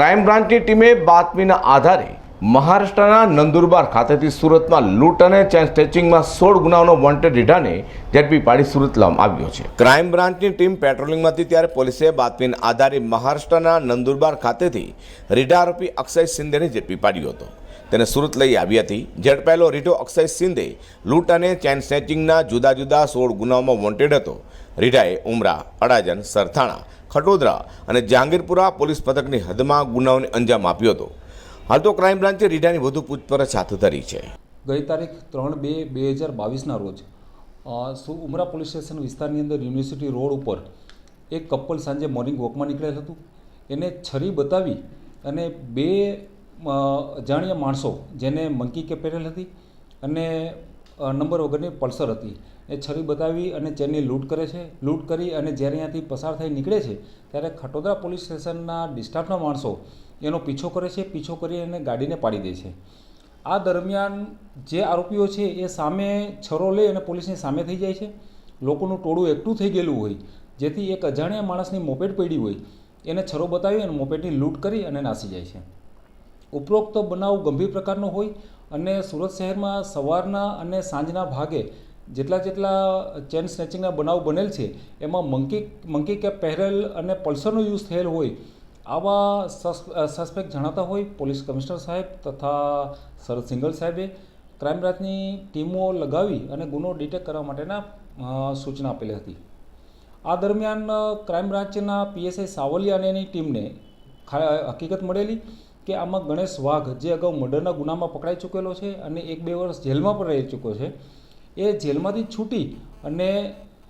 Crime બ્રાન્ચની ટીમે બાતમીના આધારે મહારાષ્ટ્રના નંદુરબાર ખાતેથી સુરતમાં લૂંટ અને ચેન સ્ટેચિંગમાં સોળ ગુનાઓનો વોન્ટેડ રીઢાને ઝડપી પાડી સુરત લાવવામાં આવ્યો છે. ક્રાઇમ બ્રાન્ચની ટીમ પેટ્રોલિંગમાં હતી ત્યારે પોલીસે બાતમીના આધારે મહારાષ્ટ્રના નંદુરબાર ખાતેથી રીઢા આરોપી અક્ષય શિંદેને ઝડપી પાડ્યો હતો. તેને સુરત લઈ આવી હતી. ઝડપાયેલો રીઢો અક્ષય સિંધે લૂંટ અને ચેન સ્નેચિંગના જુદા જુદા સોળ ગુનાઓમાં વોન્ટેડ હતો. રીઢાએ ઉમરા અડાજન સરથાણા, ખટોદરા અને જહાંગીરપુરા પોલીસ પથકની હદમાં ગુનાઓને અંજામ આપ્યો હતો. હાલ તો ક્રાઇમ બ્રાન્ચે રીઢાની વધુ પૂછપરછ હાથ ધરી છે. ગઈ તારીખ ત્રણ બે બે હજાર બાવીસના રોજ ઉમરા પોલીસ સ્ટેશન વિસ્તારની અંદર યુનિવર્સિટી રોડ ઉપર એક કપલ સાંજે મોર્નિંગ વોકમાં નીકળેલ હતું. એને છરી બતાવી અને બે અજાણ્યા માણસો જેને મંકી પહેરેલ હતી અને નંબર વગરની પલ્સર હતી. એ છરી બતાવી અને ચેનની લૂંટ કરે છે. લૂંટ કરી અને જ્યારે અહીંયાથી પસાર થઈ નીકળે છે, ત્યારે ખટોદરા પોલીસ સ્ટેશનના ડિસ્ટાફના માણસો એનો પીછો કરે છે. પીછો કરી અને ગાડીને પાડી દે છે. આ દરમિયાન જે આરોપીઓ છે એ સામે છરો લઈ અને પોલીસની સામે થઈ જાય છે. લોકોનું ટોળું એકઠું થઈ ગયેલું હોય, જેથી એક અજાણ્યા માણસની મોપેટ પડી હોય. એને છરો બતાવી અને મોપેટની લૂંટ કરી અને નાસી જાય છે. ઉપરોક્ત બનાવ ગંભીર પ્રકારનો હોય અને સુરત શહેરમાં સવારના અને સાંજના ભાગે જેટલા જેટલા ચેન સ્નેચિંગના બનાવ બનેલ છે, એમાં મંકી મંકી કેપ પહેરેલ અને પલ્સરનો યુઝ થયેલ હોય, આવા સસ્પેક્ટ જણાતા હોય પોલીસ કમિશનર સાહેબ તથા સરદ સિંગલ સાહેબે ક્રાઇમ બ્રાન્ચની ટીમો લગાવી અને ગુનો ડિટેક્ટ કરવા માટેના સૂચના આપેલી હતી. આ દરમિયાન ક્રાઇમ બ્રાન્ચના પીએસઆઈ સાવલિયા અને એની ટીમને હકીકત મળેલી કે આમાં ગણેશ વાઘ જે અગાઉ મર્ડરના ગુનામાં પકડાઈ ચૂકેલો છે અને એક બે વર્ષ જેલમાં પણ રહી ચૂક્યો છે, એ જેલમાંથી છૂટી અને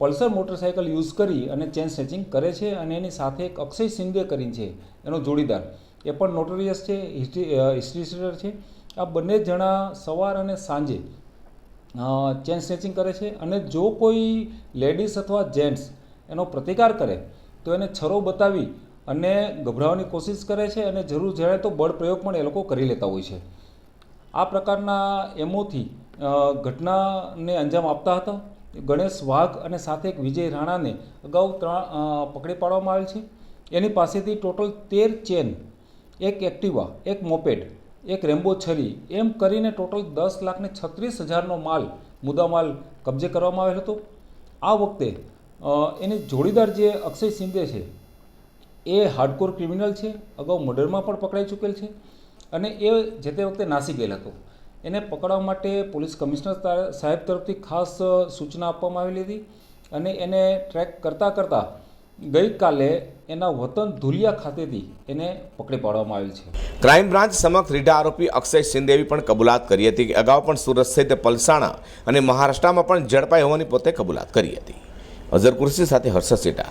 પલ્સર મોટરસાઇકલ યુઝ કરી અને ચેન સ્નેચિંગ કરે છે અને એની સાથે એક અક્ષય શિંદે કરીને છે, એનો જોડીદાર. એ પણ નોટોરિયસ છે હિસ્ટ્રી હિસ્ટ્રી છે. આ બંને જણા સવાર અને સાંજે ચેન સ્નેચિંગ કરે છે અને જો કોઈ લેડીઝ અથવા જેન્ટ્સ એનો પ્રતિકાર કરે, તો એને છરો બતાવી અને ગભરાવાની કોશિશ કરે છે અને જરૂર જણાય તો બળ પ્રયોગ પણ એ લોકો કરી લેતા હોય છે. આ પ્રકારના એમોથી ઘટનાને અંજામ આપતા હતા. ગણેશ વાઘ અને સાથે એક વિજય રાણાને અગાઉ ત્રણ પકડી પાડવામાં આવેલ છે. એની પાસેથી ટોટલ તેર ચેન, એક એક્ટિવા, એક મોપેડ, એક રેમ્બો છરી, એમ કરીને ટોટલ દસ લાખને છત્રીસ હજારનો માલ, મુદ્દામાલ કબજે કરવામાં આવેલ હતો. આ વખતે એની જોડીદાર જે અક્ષય શિંદે છે એ હાર્ડકોર ક્રિમિનલ છે, અગાઉ મર્ડરમાં પણ પકડાઈ ચૂકેલ છે અને એ જે તે વખતે નાસી ગયેલ હતો. એને પકડવા માટે પોલીસ કમિશનર સાહેબ તરફથી ખાસ સૂચના આપવામાં આવેલી હતી અને એને ટ્રેક કરતાં કરતાં ગઈકાલે એના વતન ધુલિયા ખાતેથી એને પકડી પાડવામાં આવેલ છે. ક્રાઇમ બ્રાન્ચ સમક્ષ રીઢા આરોપી અક્ષય શિંદેવી પણ કબૂલાત કરી હતી. કે અગાઉ પણ સુરત સહિત પલસાણા અને મહારાષ્ટ્રમાં પણ ઝડપાઈ હોવાની પોતે કબૂલાત કરી હતી. અઝર કુર્સી સાથે હર્ષદ સેટા.